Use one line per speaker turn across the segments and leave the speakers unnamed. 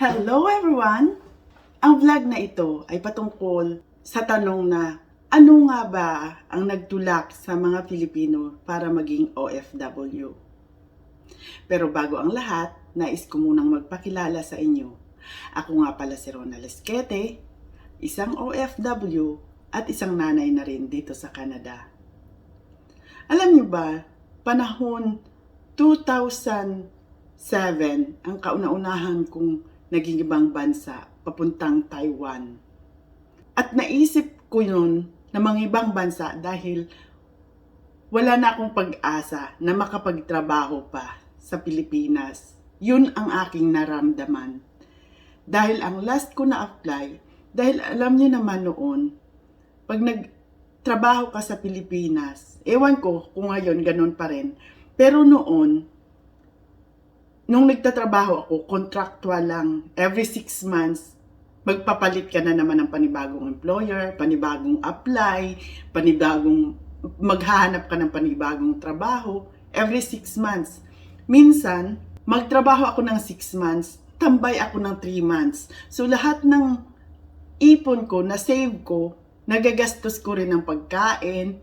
Hello everyone! Ang vlog na ito ay patungkol sa tanong na ano nga ba ang nagtulak sa mga Pilipino para maging OFW? Pero bago ang lahat, nais ko munang magpakilala sa inyo. Ako nga pala si Rona Lesquete, isang OFW at isang nanay na rin dito sa Canada. Alam niyo ba, panahon 2007 ang kauna-unahan kong naging ibang bansa papuntang Taiwan. At naisip ko yun na mga ibang bansa dahil wala na akong pag-asa na makapagtrabaho pa sa Pilipinas. Yun ang aking naramdaman. Dahil ang last ko na apply, dahil alam niyo naman noon, pag nagtrabaho ka sa Pilipinas, ewan ko kung ngayon ganun pa rin, pero noon, nung nagtatrabaho ako, contractual lang, every six months, magpapalit ka na naman ng panibagong employer, panibagong apply, panibagong maghahanap ka ng panibagong trabaho, every six months. Minsan, magtrabaho ako ng six months, tambay ako ng three months. So lahat ng ipon ko, na save ko, nagagastos ko rin ng pagkain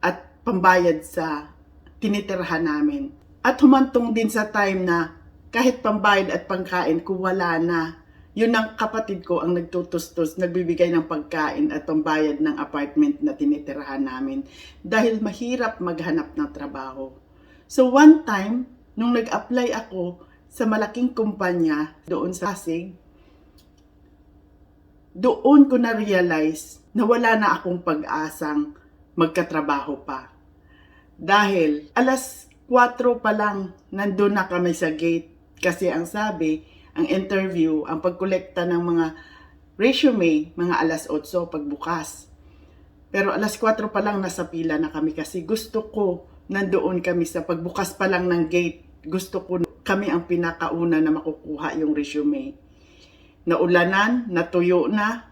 at pambayad sa tinitirhan namin. At humantong din sa time na kahit pambayad at pangkain ko wala na. Yun ang kapatid ko ang nagtutustos, nagbibigay ng pagkain at pambayad ng apartment na tinitirhan namin dahil mahirap maghanap ng trabaho. So one time, nung nag-apply ako sa malaking kumpanya doon sa Pasig, doon ko na-realize na wala na akong pag-asang magkatrabaho pa. Dahil alas 4 pa lang nandun na kami sa gate kasi ang sabi, ang interview, ang pagkolekta ng mga resume, mga alas 8 pagbukas. Pero alas 4 pa lang nasa pila na kami kasi gusto ko nandoon kami sa pagbukas pa lang ng gate. Gusto ko kami ang pinakauna na makukuha yung resume. Naulanan, natuyo na,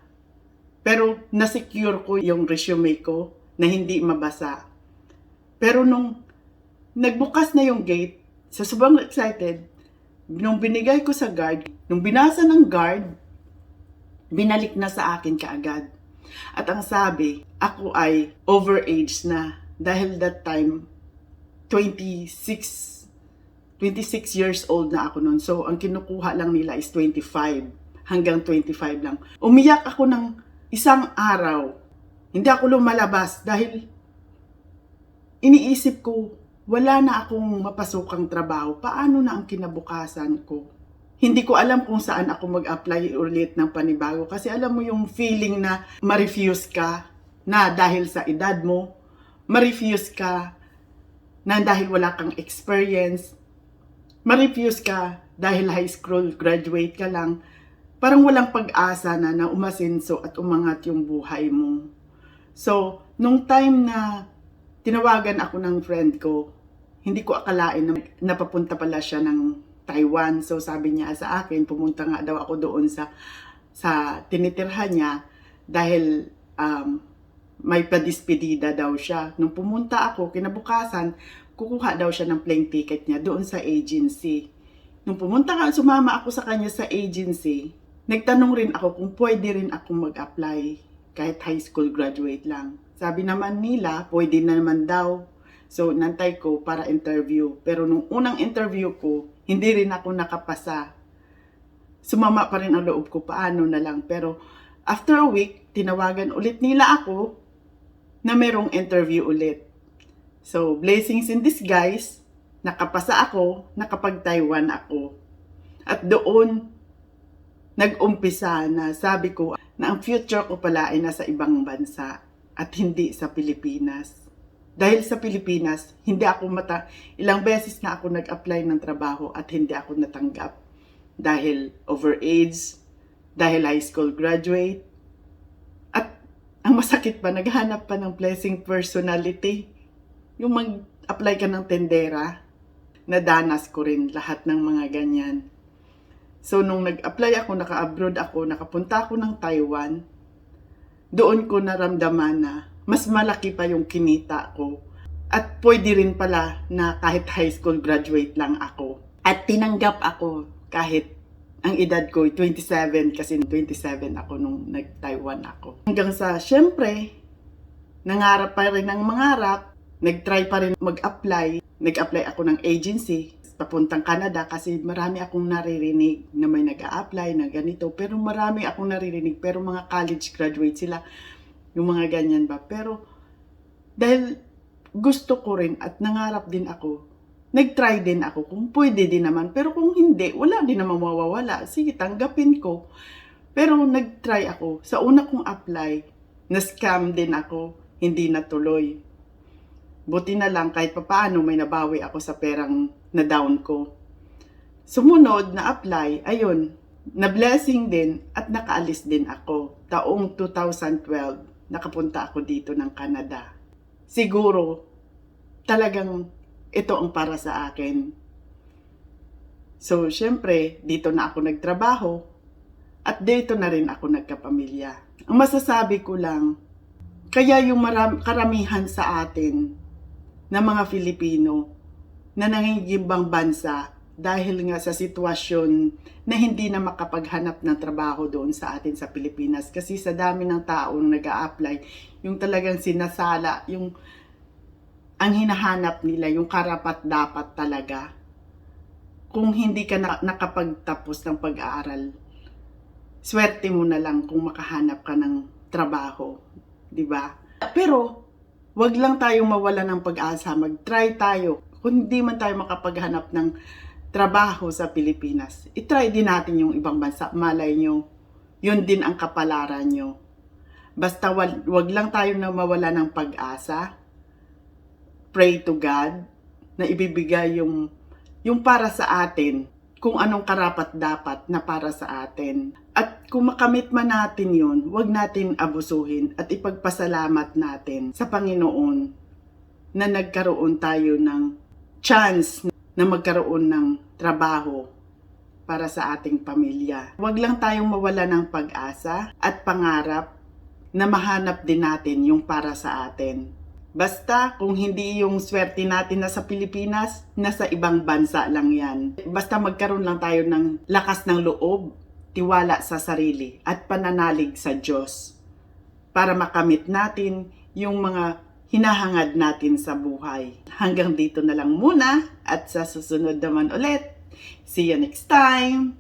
pero nasecure ko yung resume ko na hindi mabasa. Pero nung nagbukas na yung gate, sa sobrang excited, nung binigay ko sa guard, nung binasa ng guard, binalik na sa akin kaagad. At ang sabi, ako ay overage na dahil that time 26 26 years old na ako noon. So ang kinukuha lang nila is 25 hanggang 25 lang. Umiyak ako ng isang araw. Hindi ako lumalabas dahil iniisip ko wala na akong mapasukang trabaho. Paano na ang kinabukasan ko? Hindi ko alam kung saan ako mag-apply ulit ng panibago kasi alam mo yung feeling na ma-refuse ka na dahil sa edad mo, ma-refuse ka na dahil wala kang experience, ma-refuse ka dahil high school graduate ka lang, parang walang pag-asa na na umasenso at umangat yung buhay mo. So, nung time na tinawagan ako ng friend ko, hindi ko akalain na napapunta pala siya ng Taiwan. So sabi niya sa akin, pumunta nga daw ako doon sa sa tinitirhan niya dahil um, may padispedida daw siya. Nung pumunta ako, kinabukasan, kukuha daw siya ng plane ticket niya doon sa agency. Nung pumunta ka, sumama ako sa kanya sa agency, nagtanong rin ako kung pwede rin ako mag-apply kahit high school graduate lang. Sabi naman nila, pwede na naman daw. So, nantay ko para interview. Pero nung unang interview ko, hindi rin ako nakapasa. Sumama pa rin ang loob ko, paano na lang. Pero after a week, tinawagan ulit nila ako na merong interview ulit. So, blessings in disguise, nakapasa ako, nakapag-Taiwan ako. At doon, nag-umpisa na sabi ko na ang future ko pala ay nasa ibang bansa at hindi sa Pilipinas. Dahil sa Pilipinas, hindi ako mata ilang beses na ako nag-apply ng trabaho at hindi ako natanggap. Dahil overage, dahil high school graduate, at ang masakit pa, naghanap pa ng blessing personality. Yung mag-apply ka ng tendera, nadanas ko rin lahat ng mga ganyan. So, nung nag-apply ako, naka-abroad ako, nakapunta ako ng Taiwan, doon ko naramdaman na mas malaki pa yung kinita ko. At pwede rin pala na kahit high school graduate lang ako. At tinanggap ako kahit ang edad ko, 27 kasi 27 ako nung nag-Taiwan ako. Hanggang sa, syempre, nangarap pa rin ng mangarap, nag-try pa rin mag-apply. Nag-apply ako ng agency papuntang Canada kasi marami akong naririnig na may nag apply na ganito. Pero marami akong naririnig, pero mga college graduate sila, yung mga ganyan ba. Pero dahil gusto ko rin at nangarap din ako, nag-try din ako kung pwede din naman. Pero kung hindi, wala din naman mawawala. Sige, tanggapin ko. Pero nag-try ako. Sa una kong apply, na-scam din ako, hindi natuloy. Buti na lang kahit papaano may nabawi ako sa perang na down ko. Sumunod na apply, ayun, na blessing din at nakaalis din ako. Taong 2012, nakapunta ako dito ng Canada. Siguro, talagang ito ang para sa akin. So, syempre, dito na ako nagtrabaho at dito na rin ako nagkapamilya. Ang masasabi ko lang, kaya yung maram- karamihan sa atin na mga Filipino na nangingimbang bansa dahil nga sa sitwasyon na hindi na makapaghanap ng trabaho doon sa atin sa Pilipinas. Kasi sa dami ng tao na nag apply yung talagang sinasala, yung ang hinahanap nila, yung karapat dapat talaga. Kung hindi ka na, nakapagtapos ng pag-aaral, swerte mo na lang kung makahanap ka ng trabaho. 'di ba? Pero, wag lang tayong mawala ng pag-asa. Mag-try tayo. Kung hindi man tayo makapaghanap ng trabaho sa Pilipinas, itry din natin yung ibang bansa. Malay nyo, yun din ang kapalaran nyo. Basta wag, wag lang tayo na mawala ng pag-asa. Pray to God na ibibigay yung, yung para sa atin, kung anong karapat dapat na para sa atin. At kung makamit man natin yun, wag natin abusuhin at ipagpasalamat natin sa Panginoon na nagkaroon tayo ng chance na magkaroon ng trabaho para sa ating pamilya. Huwag lang tayong mawala ng pag-asa at pangarap na mahanap din natin yung para sa atin. Basta kung hindi yung swerte natin na sa Pilipinas, nasa ibang bansa lang yan. Basta magkaroon lang tayo ng lakas ng loob, tiwala sa sarili at pananalig sa Diyos para makamit natin yung mga hinahangad natin sa buhay. Hanggang dito na lang muna at sa susunod naman ulit. See you next time!